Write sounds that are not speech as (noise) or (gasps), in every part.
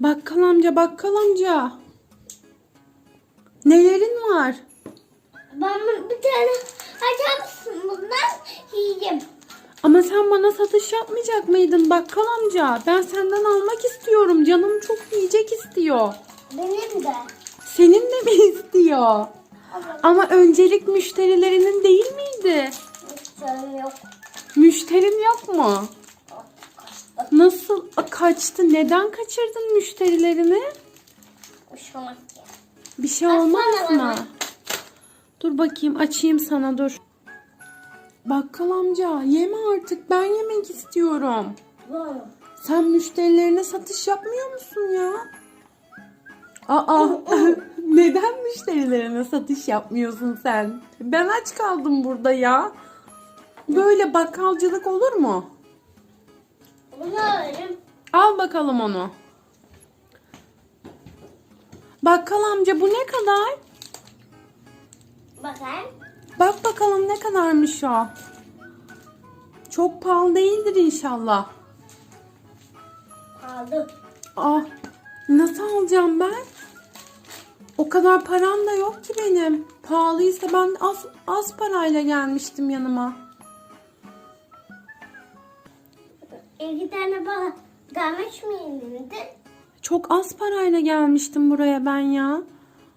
Bakkal amca, bakkal amca. Nelerin var? Ben bir tane açar mısın bundan yiyeyim. Ama sen bana satış yapmayacak mıydın bakkal amca? Ben senden almak istiyorum. Canım çok yiyecek istiyor. Benim de. Senin de mi istiyor? Ama öncelik müşterilerinin değil miydi? Canım yok. Müşterin yok mu? Nasıl kaçtı? Neden kaçırdın müşterilerini? Hoşuma gitti. Bir şey Açsana olmaz bana. mı? Dur bakayım açayım sana dur. Bakkal amca yeme artık ben yemek istiyorum. Sen müşterilerine satış yapmıyor musun ya? Aa (laughs) neden müşterilerine satış yapmıyorsun sen? Ben aç kaldım burada ya. Böyle bakkalcılık olur mu? Bunu. Al bakalım onu. Bakkal amca bu ne kadar? Bakayım. Bak bakalım ne kadarmış o. Çok pahalı değildir inşallah. Aldım. Ah nasıl alacağım ben? O kadar param da yok ki benim. Pahalıysa ben az, az parayla gelmiştim yanıma. İki tane bana gelmiş miydi? Çok az parayla gelmiştim buraya ben ya.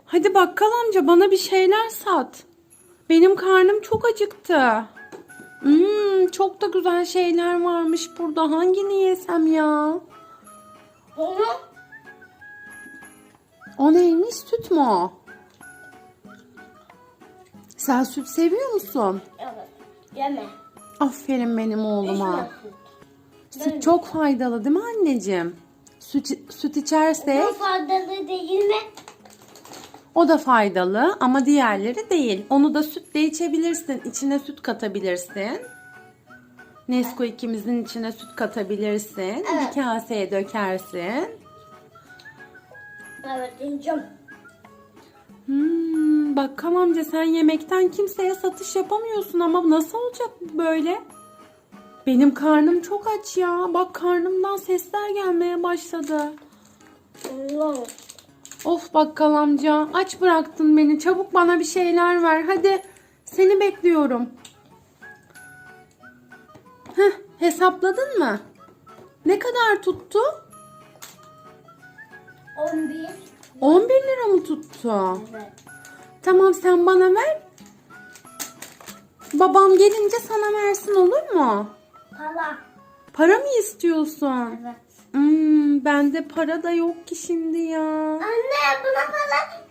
Hadi bakkal amca bana bir şeyler sat. Benim karnım çok acıktı. Hmm, çok da güzel şeyler varmış burada. Hangini yesem ya? Bunu O neymiş? Süt mü o? Sen süt seviyor musun? evet. Yeme. Aferin benim oğluma. İçme. Süt çok faydalı değil mi anneciğim? Süt, süt içersek Bu faydalı değil mi? o da faydalı ama diğerleri değil. Onu da sütle içebilirsin. İçine süt katabilirsin. Nesquik'imizin içine süt katabilirsin. Evet. Bir kaseye dökersin. Evet yiyeceğim. Hmm, bakkal amca sen yemekten kimseye satış yapamıyorsun ama nasıl olacak böyle? Benim karnım çok aç ya. Bak karnımdan sesler gelmeye başladı. Wow. Of bakkal amca aç bıraktın beni. Çabuk bana bir şeyler ver. Hadi seni bekliyorum. Heh, hesapladın mı? Ne kadar tuttu? 11. 11 lira mı tuttu? Evet. Tamam sen bana ver. Babam gelince sana versin olur mu? Para. Para mı istiyorsun? Evet. Hmm, bende para da yok ki şimdi ya. Anne buna para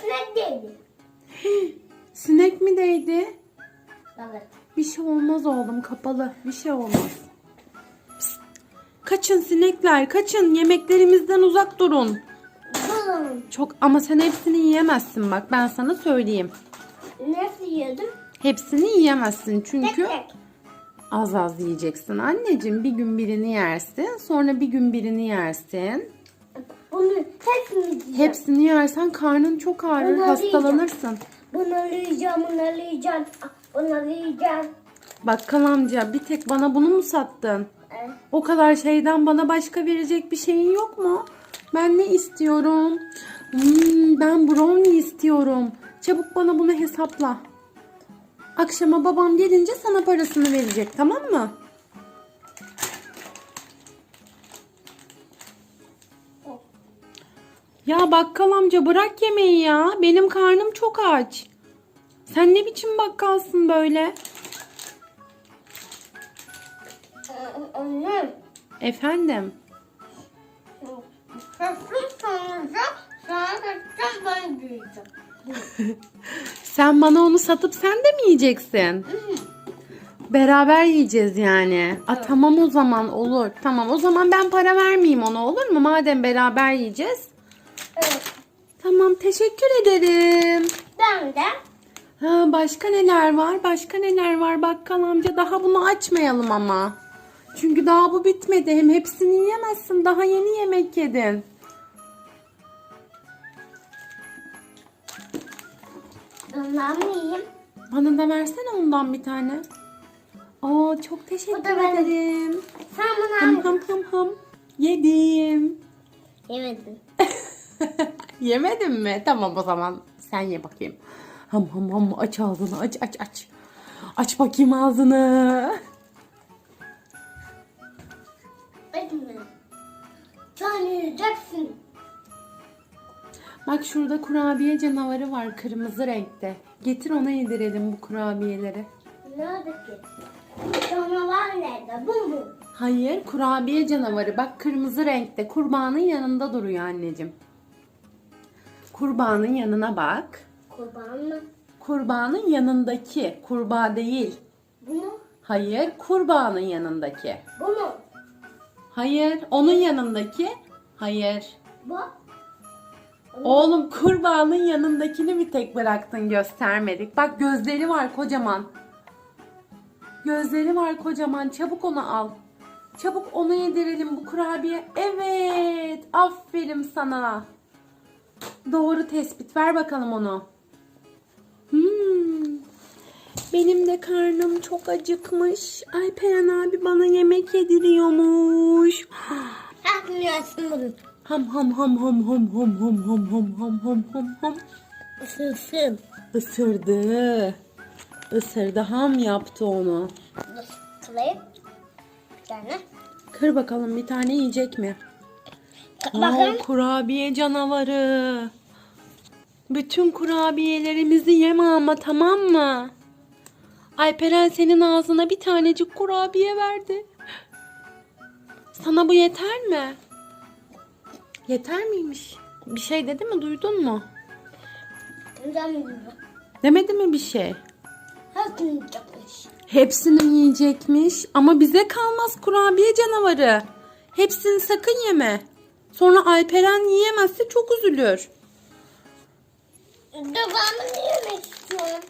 sinek değil. Sinek mi değdi? Evet. Bir şey olmaz oğlum kapalı. Bir şey olmaz. Psst. Kaçın sinekler kaçın yemeklerimizden uzak durun. Bulun. Çok ama sen hepsini yiyemezsin bak ben sana söyleyeyim. Nasıl yedim? Hepsini yiyemezsin Tek çünkü tek. Az az yiyeceksin anneciğim. Bir gün birini yersin sonra bir gün birini yersin. Bunu hepsini yiyeceğim. Hepsini yersen karnın çok ağrır Bunları hastalanırsın. Bunu yiyeceğim, bunu yiyeceğim, bunu yiyeceğim. Bakkal amca bir tek bana bunu mu sattın? Ee, O kadar şeyden bana başka verecek bir şeyin yok mu? Ben ne istiyorum? Hmm, ben brownie istiyorum. Çabuk bana bunu hesapla. Akşama babam gelince sana parasını verecek tamam mı? Ya bakkal amca bırak yemeği ya. Benim karnım çok aç. Sen ne biçim bakkalsın böyle? Annem. Efendim? Sesli sonucu sana ben yiyeceğim. Sen bana onu satıp sen de mi yiyeceksin? Beraber yiyeceğiz yani. A, tamam o zaman olur. Tamam o zaman ben para vermeyeyim ona olur mu? Madem beraber yiyeceğiz. Evet. Tamam teşekkür ederim. Ben de Ha, başka neler var? Başka neler var bakkal amca? Daha bunu açmayalım ama. Çünkü daha bu bitmedi. Hem hepsini yiyemezsin. Daha yeni yemek yedin. Bundan mı yiyeyim? Bana da versene ondan bir tane. Aa çok teşekkür Bu da benim. ederim. Sen bunu Ham al. ham ham ham. Yedim. Yemedim. (laughs) Yemedin mi? Tamam o zaman sen ye bakayım. Ham ham ham aç ağzını aç aç aç. Aç bakayım ağzını. Etme. Sen yiyeceksin. Bak şurada kurabiye canavarı var kırmızı renkte. Getir ona yedirelim bu kurabiyeleri. Nerede ki? Canavar nerede? Bu mu? Hayır kurabiye canavarı bak kırmızı renkte kurbanın yanında duruyor anneciğim. Kurbanın yanına bak. Kurban mı? Kurbanın yanındaki kurbağa değil. Bu mu? Hayır kurbanın yanındaki. Bu mu? Hayır onun yanındaki. Hayır. Bu? Oğlum kurbağanın yanındakini bir tek bıraktın göstermedik. Bak gözleri var kocaman. Gözleri var kocaman. Çabuk onu al. Çabuk onu yedirelim bu kurabiye. Evet. Aferin sana. Doğru tespit. Ver bakalım onu. Hmm. Benim de karnım çok acıkmış. Alperen abi bana yemek yediriyormuş. (gasps) Yapmıyorsun bunu. Ham ham ham ham ham ham ham ham ham ham ham ham ham. Isırsın. Isırdı. Isırdı ham yaptı onu. Kılayım. Bir tane. Kır bakalım bir tane yiyecek mi? Bakın. Kurabiye canavarı. Bütün kurabiyelerimizi yeme ama tamam mı? Alperen senin ağzına bir tanecik kurabiye verdi. Sana bu yeter mi? Yeter miymiş? Bir şey dedi mi duydun mu? Güzel Demedi mi bir şey? Hepsini yiyecekmiş. Hepsini yiyecekmiş ama bize kalmaz kurabiye canavarı. Hepsini sakın yeme. Sonra Alperen yiyemezse çok üzülür. Devamını yemek istiyorum.